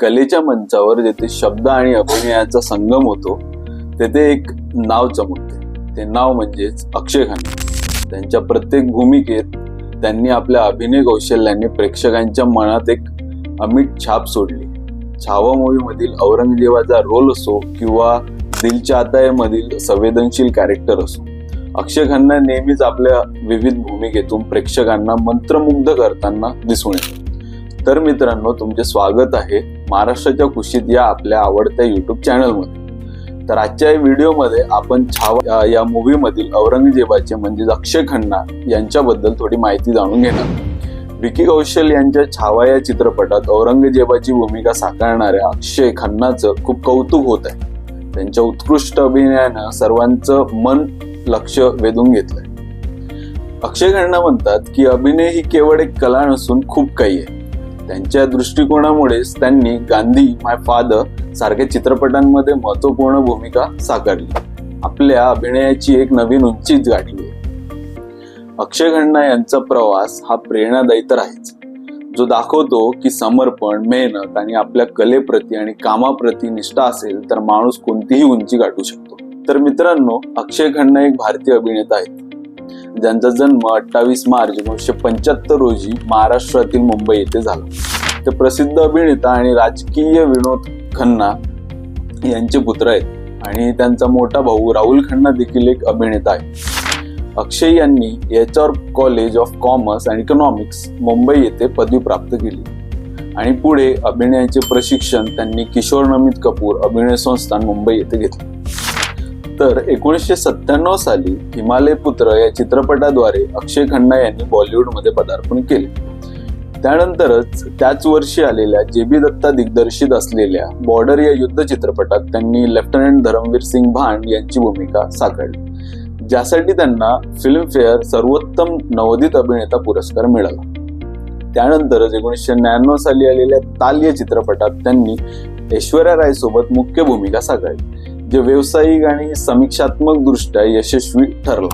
कलेच्या मंचावर जेथे शब्द आणि अभिनयाचा संगम होतो तेथे एक नाव चमकते. ते नाव म्हणजेच अक्षय खन्ना. त्यांच्या प्रत्येक भूमिकेत त्यांनी आपल्या अभिनय कौशल्याने प्रेक्षकांच्या मनात एक अमिट छाप सोडली. छावा मूवीमधील औरंगजेबाचा रोल असो किंवा दिलच्या चाहता संवेदनशील कॅरेक्टर असो अक्षय खन्ना नेहमीच आपल्या विविध भूमिकेतून प्रेक्षकांना मंत्रमुग्ध करताना दिसून येतो. तर मित्रांनो तुमचे स्वागत आहे महाराष्ट्राच्या कुशीत या आपल्या आवडत्या युट्यूब चॅनलमध्ये तर आजच्या या व्हिडिओमध्ये आपण छावा या- मूवीमधील औरंगजेबाचे म्हणजेच अक्षय खन्ना यांच्याबद्दल थोडी माहिती जाणून घेणार. विकी कौशल यांच्या छावा या चित्रपटात औरंगजेबाची भूमिका साकारणाऱ्या अक्षय खन्नाचं खूप कौतुक होत आहे. त्यांच्या उत्कृष्ट अभिनयानं सर्वांचं मन लक्ष वेधून घेतलंय. अक्षय खन्ना म्हणतात की अभिनय ही केवळ एक कला नसून खूप काही आहे. त्यांच्या दृष्टिकोनामुळेच त्यांनी गांधी माय फादर सारख्या चित्रपटांमध्ये महत्त्वपूर्ण भूमिका साकारली. आपल्या अभिनयाची एक नवीन उंचीच गाठली आहे. अक्षय खन्ना यांचा प्रवास हा प्रेरणादायी तर आहेच. जो दाखवतो की समर्पण मेहनत आणि आपल्या कलेप्रती आणि कामाप्रती निष्ठा असेल तर माणूस कोणतीही उंची गाठू शकतो. तर मित्रांनो अक्षय खन्ना एक भारतीय अभिनेता आहेत. ज्यांचा जन्म अठ्ठावीस मार्च एकोणीसशे पंच्याहत्तर रोजी महाराष्ट्रातील मुंबई येथे झाला. ते प्रसिद्ध अभिनेता आणि राजकीय विनोद खन्ना यांचे पुत्र आहेत आणि त्यांचा मोठा भाऊ राहुल खन्ना देखील एक अभिनेता आहे. अक्षय यांनी H R college of commerce and economics Mumbai येथे पदवी प्राप्त केली. आणि पुढे अभिनयाचे प्रशिक्षण त्यांनी किशोर नमित कपूर अभिनय संस्थान मुंबई येथे घेतले. तर एकोणीसशे सत्त्याण्णव साली हिमालय पुत्र या चित्रपटाद्वारे अक्षय खन्ना यांनी बॉलिवूडमध्ये पदार्पण केले. त्यानंतरच त्याच वर्षी आलेल्या जे बी दत्ता दिग्दर्शित असलेल्या बॉर्डर या युद्ध चित्रपटात त्यांनी लेफ्टनंट धरमवीर सिंग भांड यांची भूमिका साकारली ज्यासाठी त्यांना फिल्मफेअर सर्वोत्तम नवोदित अभिनेता पुरस्कार मिळाला. त्यानंतरच एकोणीसशे नव्याण्णव साली आलेल्या ताल या चित्रपटात त्यांनी ऐश्वर्या राय सोबत मुख्य भूमिका साकारली. जे व्यावसायिक आणि समीक्षात्मक दृष्ट्या यशस्वी ठरला.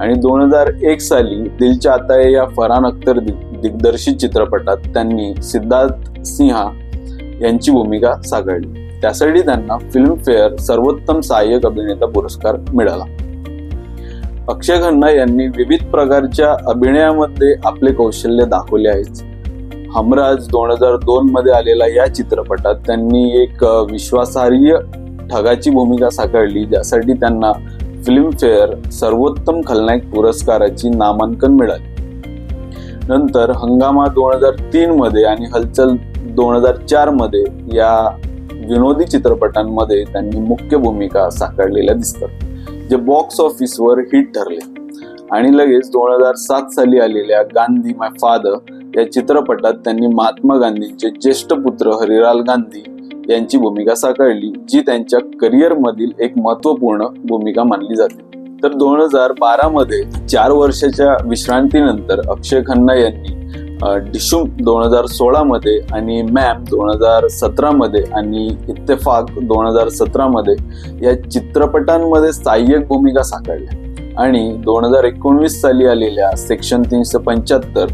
आणि दोन हजार एक साली दिलच्या आता या फरहान अख्तर दिग्दर्शित चित्रपटात त्यांनी सिद्धार्थ सिंहा यांची भूमिका साकारली. त्यासाठी त्यांना फिल्मफेअर सर्वोत्तम सहाय्यक अभिनेता पुरस्कार मिळाला. अक्षय खन्ना यांनी विविध प्रकारच्या अभिनयामध्ये आपले कौशल्य दाखवले आहेच हमराज दोन हजार दोन मध्ये आलेला या चित्रपटात त्यांनी एक विश्वासार्ह ठगाची भूमिका साकारली ज्यासाठी त्यांना फिल्मफेअर सर्वोत्तम खलनायक पुरस्काराची नामांकन मिळाले. नंतर हंगामा दोन हजार तीन मध्ये आणि हलचल दोन हजार चारमध्ये या विनोदी चित्रपटांमध्ये त्यांनी मुख्य भूमिका साकारलेल्या दिसतात जे बॉक्स ऑफिसवर हिट ठरले. आणि लगेच दोन हजार सात साली आलेल्या गांधी माय फादर या चित्रपटात त्यांनी महात्मा गांधींचे ज्येष्ठ पुत्र हरिलाल गांधी यांची भूमिका साकारली जी त्यांच्या करिअरमधील एक महत्त्वपूर्ण भूमिका मानली जाते. तर दोन हजार बारा मध्ये चार वर्षाच्या विश्रांतीनंतर अक्षय खन्ना यांनी डिशुम दोन हजार सोळामध्ये आणि मॅम दोन हजार सतरामध्ये आणि इत्तेफाक दोन हजार सतरामध्ये या चित्रपटांमध्ये सहाय्यक भूमिका साकारल्या. आणि दोन हजार एकोणवीस साली आलेल्या सेक्शन तीनशे पंच्याहत्तर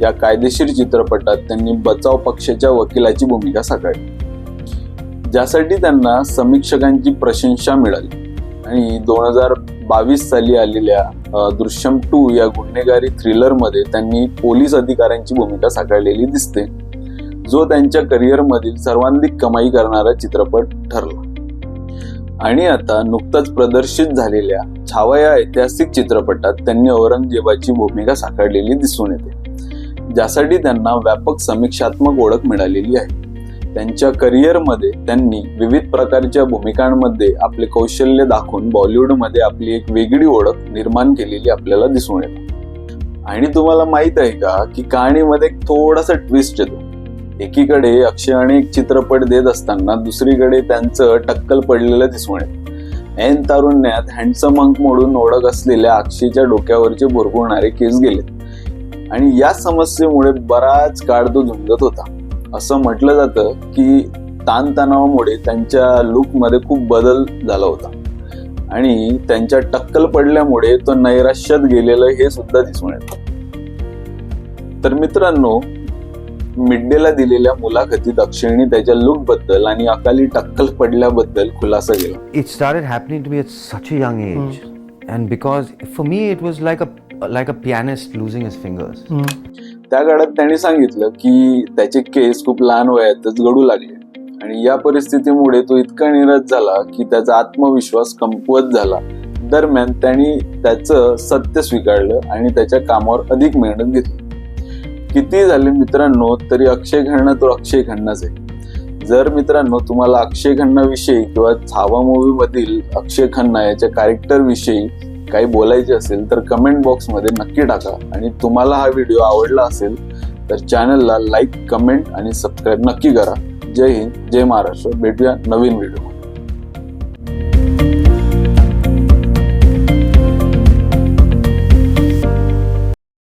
या कायदेशीर चित्रपटात त्यांनी बचाव पक्षाच्या वकिलाची भूमिका साकारली. ज्यासाठी त्यांना समीक्षकांची प्रशंसा मिळाली. आणि दोन हजार बावीस साली आलेल्या दृश्यम टू या गुन्हेगारी थ्रिलरमध्ये त्यांनी पोलीस अधिकाऱ्यांची भूमिका साकारलेली दिसते जो त्यांच्या करिअरमधील सर्वांधिक सर्वाधिक कमाई करणारा चित्रपट ठरला. आणि आता नुकताच प्रदर्शित झालेल्या छावा या ऐतिहासिक चित्रपटात त्यांनी औरंगजेबाची भूमिका साकारलेली दिसून येते ज्यासाठी त्यांना व्यापक समीक्षात्मक ओळख मिळालेली आहे. त्यांच्या करिअरमध्ये त्यांनी विविध प्रकारच्या भूमिकांमध्ये आपले कौशल्य दाखवून बॉलिवूडमध्ये आपली एक वेगळी ओळख निर्माण केलेली आपल्याला दिसून येते. आणि तुम्हाला माहीत आहे का की कहाणीमध्ये एक थोडासा ट्विस्ट येतो. एकीकडे अक्षय एक चित्रपट देत असताना दुसरीकडे त्यांचं टक्कल पडलेलं दिसून येतं. ऐन तारुण्यात हँडसम अंक म्हणून ओळख असलेल्या अक्षयच्या डोक्यावरचे भुरगुणारे केस गेले आणि या समस्येमुळे बराच काळ तो झुंजत होता. असं म्हटलं जातं की ताणतणावामुळे त्यांच्या लुकमध्ये खूप बदल झाला होता. आणि त्यांच्या टक्कल पडल्यामुळे तो नैराश्यात गेलेलं हे सुद्धा दिसून येतं. तर मित्रांनो मिड डेला दिलेल्या मुलाखतीत अक्षयने त्याच्या लुकबद्दल आणि अकाली टक्कल पडल्याबद्दल खुलासा केला. It started happening to me at such a young age. and because for me it was like a like a pianist losing his fingers. त्या काळात त्यांनी सांगितलं की त्याचे केस खूप लहान वयातच गडू लागले. आणि या परिस्थितीमुळे तो इतका निराश झाला की त्याचा आत्मविश्वास कमकुवत झाला. दरम्यान त्यांनी त्याचं सत्य स्वीकारलं आणि त्याच्या कामावर अधिक मेहनत घेतली. किती झाले मित्रांनो तरी अक्षय खन्ना तो अक्षय खन्नाच आहे. जर मित्रांनो तुम्हाला अक्षय खन्नाविषयी किंवा छावा मूवी मधील अक्षय खन्ना याच्या कॅरेक्टर विषयी काही बोलायचे असेल तर कमेंट बॉक्समध्ये नक्की टाका. आणि तुम्हाला हा व्हिडिओ आवडला असेल तर चॅनलला लाईक कमेंट आणि सबस्क्राईब नक्की करा. जय हिंद जय महाराष्ट्र. भेटूया नवीन व्हिडिओ